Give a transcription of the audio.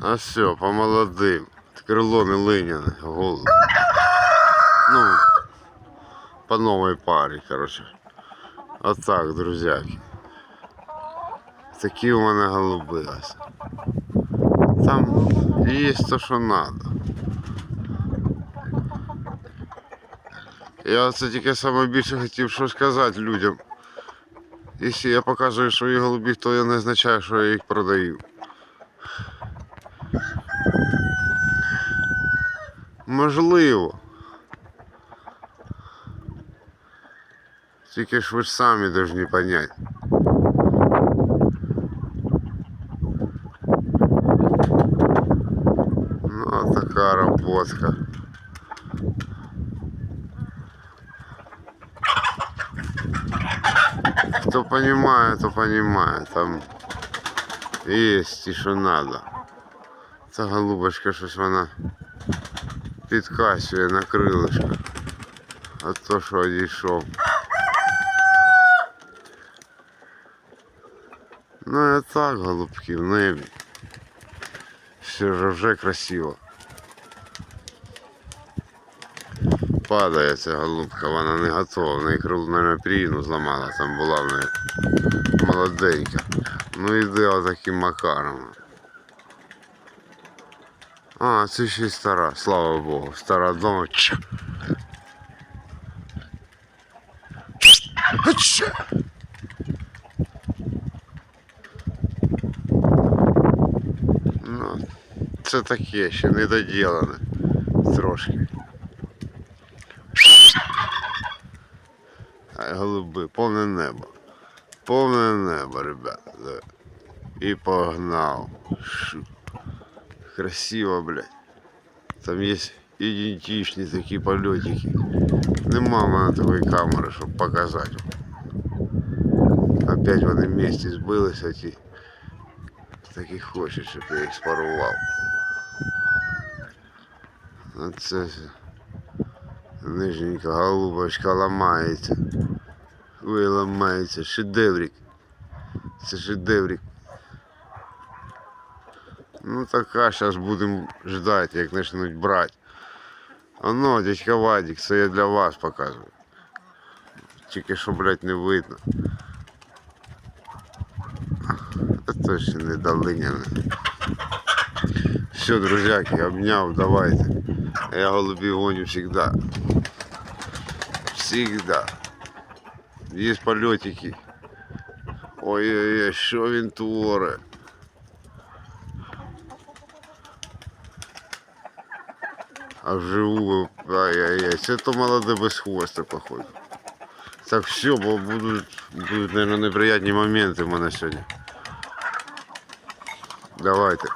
А все, по молодим. Крило не линяне, голову. Ну, по новой парі, короче. Отак, друзяки. Такі у мене голуби. Там є то, що надо. Я це тільки саме більше хотів що сказати людям. Якщо я показую свої голубі, то я не означає, що я їх продаю. Можливо. Тільки ж ви ж самі повинні понять. Ну, така роботка. Кто понимает, то понимает. Там есть и що надо. Ця голубочка щось вона підкасює на крилишко. А то що одійшов. Ну і так, голубки, в небі. Все ж вже красиво. Падає ця голубка, вона не готова. В неї крило, мабуть, пріну зламала, там була в неї молоденька. Ну іде отаким макаром. А, це ще й стара, слава Богу. Стара дома. Ну, це таке ще не доділене трошки. Ай, голуби, повне небо. Повне небо, ребята. І погнав. Шу. Красиво, блядь. Там є ідентичні такі польотики. Нема в мене такої камери, щоб показати. Опять вони вместе збилися ті. Так і хочуть, щоб я їх спарував. Оце все. Нижненька голубочка ламається. Ой, ламається. Шедеврик. Це шедеврик. Ну така, зараз будемо ждати, як почнуть брати. Оно, дядька Вадик, це я для вас показую. Тільки що, блядь, не видно. А то ще не долиняне. Все, друзьяки, обняв, давайте. Я голубей гоню всегда. Всегда. Есть полетики. Ой-ой-ой, що він творить? А вживу, ай-яй-яй, це то молоде без хвоста, походу. Так все, бо будуть, будуть, наверное, неприятні моменти в мене сьогодні. Давайте.